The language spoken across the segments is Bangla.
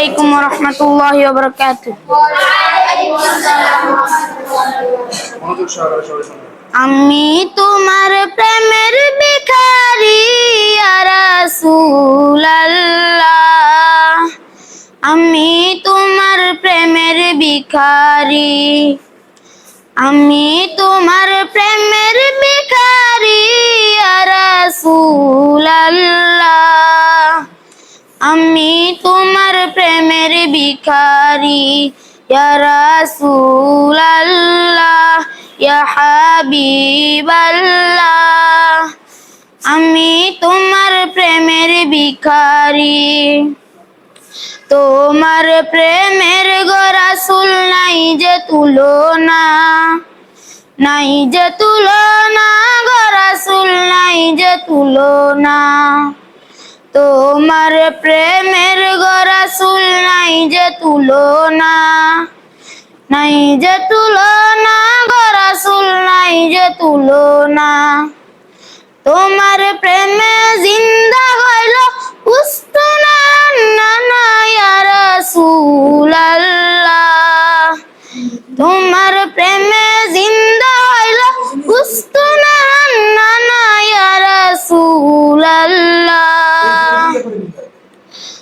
আলাইকুম রহমতুল্লাহ বরকাত আমি তোমার প্রেমের ইয়া রাসূলুল্লাহ। আমি তোমার প্রেমের ভিখারি। আমি তোমার প্রেমের ইয়া রাসূলুল্লাহ। আমি তোমার প্রেমের ভিখারি। ইয়া রাসূলুল্লাহ, ইয়া হাবিবাল্লাহ। আমি তোমার প্রেমের ভিখারি। তোমার প্রেমের গোরাসুল নাই যে তুলনা, নাই যে তুলনা তোমার প্রেমের গোরাসুল নাই যে তুলনা, নাই যে তুলনা গোরাসুল নাই যে তুলনা। তোমার প্রেমে জিন্দা হইল উস্তুনা না ইয়া রাসূলুল্লাহ তোমার প্রেমে জিন্দা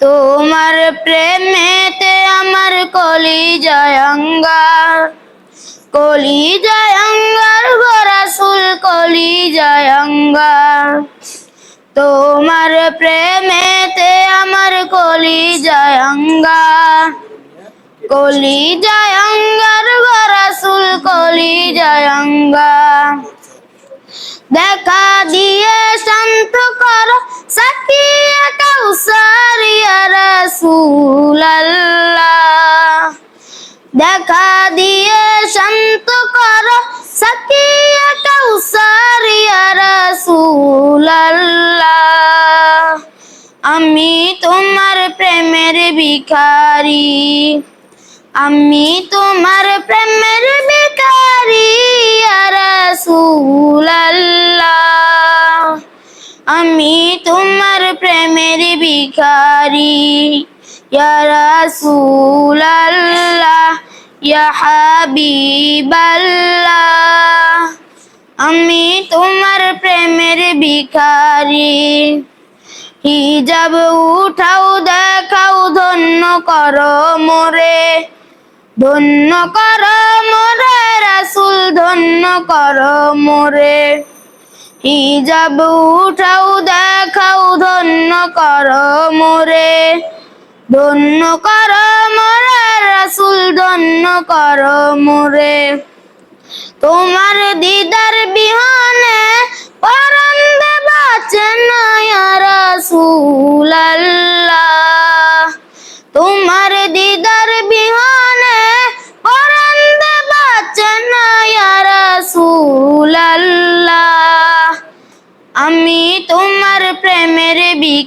তোমার প্রেমেতে আমার কলি জয়ঙ্গার কলি জয়ঙ্গার গোরাসুল কলি জয়ঙ্গার তোমার প্রেমেতে আমার কলি জয়ঙ্গার কলি জয়ঙ্গার গোরাসুল কলি জয়ঙ্গার দেখা দিয়ে শান্ত কর সাকিয়া কাউসার ইয়া দেখা দিয়ে শান্ত কর, সাকিয়া কাউসার, ইয়া রাসূলুল্লাহ। আমি তোমার প্রেমের ভিখারি, আমি তোমার ভিখারি ইয়া রাসূলুল্লাহ, ইয়া হাবিবাল্লাহ। আমি তোমার প্রেমের ভিখারি। হিজাব উঠাও, দেখাও, ধন্য করো মোরে। ধন্য করো মোরে, রাসুল ধন্য করো মোরে। হিজাব উঠাও, দেখাও, ধন্য কর মোরে। ধন্য কর মোরে, রাসুল ধন্য কর মোরে। তোমার দিদার বিহানে পরম দেবাচে না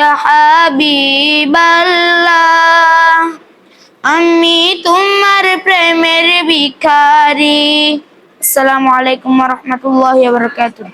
ইয়া হাবিবাল্লাহ আমি তোমার প্রেমের ভিখারি। আসসালামু আলাইকুম ওয়া রাহমাতুল্লাহি ওয়া বারাকাতুহু।